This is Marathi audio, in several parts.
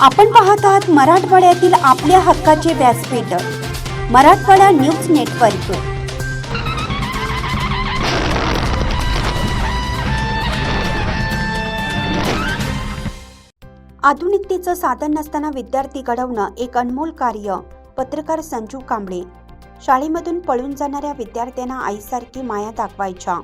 आपण पाहत आहात मराठवाड्यातील आपल्या हक्काचे व्यासपीठ मराठवाडा न्यूज नेटवर्क. आधुनिकतेचं साधन नसताना विद्यार्थी घडवणं एक अनमोल कार्य पत्रकार संजू कांबळे. शाळेमधून पळून जाणाऱ्या विद्यार्थ्यांना आईसारखी माया दाखवायच्या.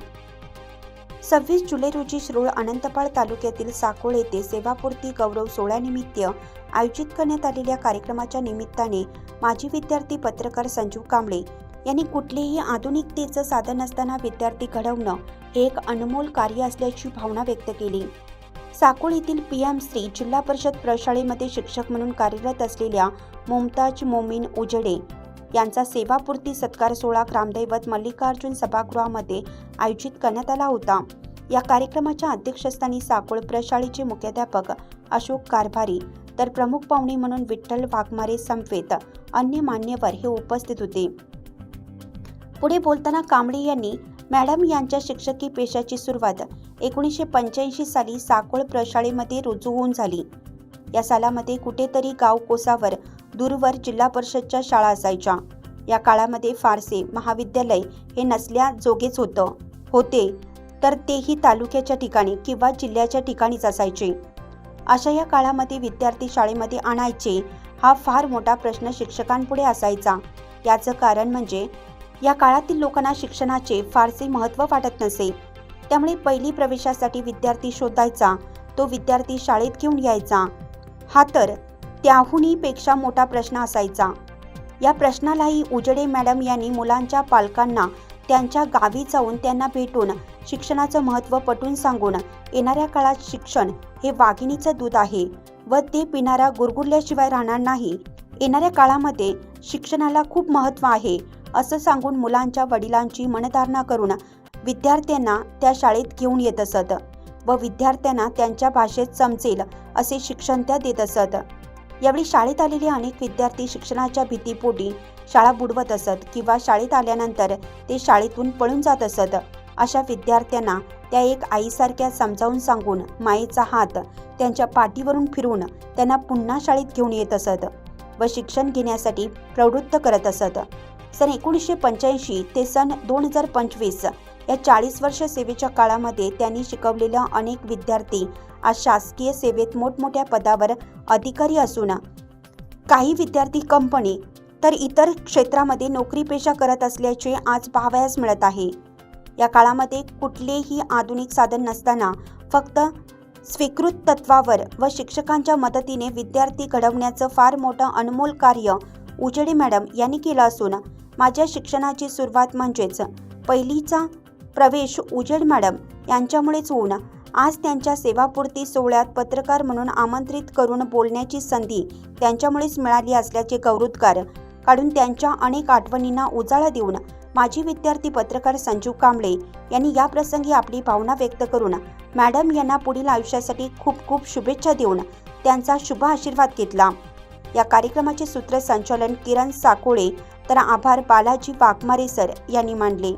सव्वीस जुलै रोजी श्रोळ अनंतपाळ तालुक्यातील साकोळ येथे सेवापूर्ती गौरव सोहळ्यानिमित्त आयोजित करण्यात आलेल्या कार्यक्रमाच्या निमित्ताने माजी विद्यार्थी पत्रकार संजीव कांबळे यांनी कुठलेही आधुनिकतेचं साधन नसताना विद्यार्थी घडवणं हे एक अनमोल कार्य असल्याची भावना व्यक्त केली. साकोळ येथील पी एम श्री जिल्हा परिषद प्रशाळेमध्ये शिक्षक म्हणून कार्यरत असलेल्या मुमताज मोमीन उजडे यांचा सेवापूर्ती सत्कार सोहळा ग्रामदैवत मल्लिकार्जुन सभागृहामध्ये आयोजित करण्यात आला होता. या कार्यक्रमाच्या अध्यक्षस्थानी साकोळ प्रशाळेचे मुख्याध्यापक अशोक कारभारी तर प्रमुख पाहुणे म्हणून विठ्ठल वाघमारे समवेत अन्य मान्यवर हे उपस्थित होते. पुढे बोलताना कांबळे यांनी मॅडम यांच्या शिक्षकी पेशाची सुरुवात एकोणीसशे पंच्याऐंशी साली साकोळ प्रशाळेमध्ये रुजू होऊन झाली. या सालामध्ये कुठेतरी गाव कोसावर दूरवर जिल्हा परिषदच्या शाळा असायच्या. या काळामध्ये फारसे महाविद्यालय हे नसल्या जोगेच होतं होते. तर तेही तालुक्याच्या ठिकाणी किंवा जिल्ह्याच्या ठिकाणीच असायचे. अशा या काळामध्ये विद्यार्थी शाळेमध्ये आणायचे हा फार मोठा प्रश्न शिक्षकांपुढे असायचा. याचं कारण म्हणजे या काळातील लोकांना शिक्षणाचे फारसे महत्त्व वाटत नसे. त्यामुळे पहिली प्रवेशासाठी विद्यार्थी शोधायचा तो विद्यार्थी शाळेत घेऊन यायचा. हा तर त्याहूनही पेक्षा मोठा प्रश्न असायचा. या प्रश्नालाही उजडे मॅडम यांनी मुलांच्या पालकांना त्यांच्या गावी जाऊन त्यांना भेटून शिक्षणाचं महत्त्व पटून सांगून येणाऱ्या काळात शिक्षण हे वाघिणीचं दूध आहे व ते पिणारा गुरगुरल्याशिवाय राहणार नाही. येणाऱ्या काळामध्ये शिक्षणाला खूप महत्त्व आहे असं सांगून मुलांच्या वडिलांची मनधारणा करून विद्यार्थ्यांना त्या शाळेत घेऊन येत असत व विद्यार्थ्यांना त्यांच्या भाषेत समजेल असे शिक्षण त्या देत असत. यावेळी शाळेत आलेले अनेक विद्यार्थी शिक्षणाच्या भीतीपोटी शाळा बुडवत असत किंवा शाळेत आल्यानंतर ते शाळेतून पळून जात असत. अशा विद्यार्थ्यांना त्या एक आईसारख्या समजावून सांगून मायेचा हात त्यांच्या पाठीवरून फिरून त्यांना पुन्हा शाळेत घेऊन येत असत व शिक्षण घेण्यासाठी प्रवृत्त करत असत. सन एकोणीसशे पंच्याऐंशी ते सन दोन हजार पंचवीस या चाळीस वर्ष सेवेच्या काळामध्ये त्यांनी शिकवलेल्या अनेक विद्यार्थी आज शासकीय सेवेत मोठमोठ्या पदावर अधिकारी असून काही विद्यार्थी कंपनी तर इतर क्षेत्रामध्ये नोकरीपेशा करत असल्याचे आज पाहावयास मिळत आहे. या काळामध्ये कुठलेही आधुनिक साधन नसताना फक्त स्वीकृत तत्वावर व शिक्षकांच्या मदतीने विद्यार्थी घडवण्याचं फार मोठं अनमोल कार्य उजेडे मॅडम यांनी केलं असून माझ्या शिक्षणाची सुरुवात म्हणजेच पहिलीचा प्रवेश उजेड मॅडम यांच्यामुळेच होऊन आज त्यांच्या सेवापूर्ती सोहळ्यात पत्रकार म्हणून आमंत्रित करून बोलण्याची संधी त्यांच्यामुळेच मिळाली असल्याचे गौरवोद्गार काढून त्यांच्या अनेक आठवणींना उजाळा देऊन माजी विद्यार्थी पत्रकार संजीव कांबळे यांनी या प्रसंगी आपली भावना व्यक्त करून मॅडम यांना पुढील आयुष्यासाठी खूप खूप शुभेच्छा देऊन त्यांचा शुभ आशीर्वाद घेतला. या कार्यक्रमाचे सूत्रसंचालन किरण साकोळे तर आभार बालाजी वाघमारे सर यांनी मांडले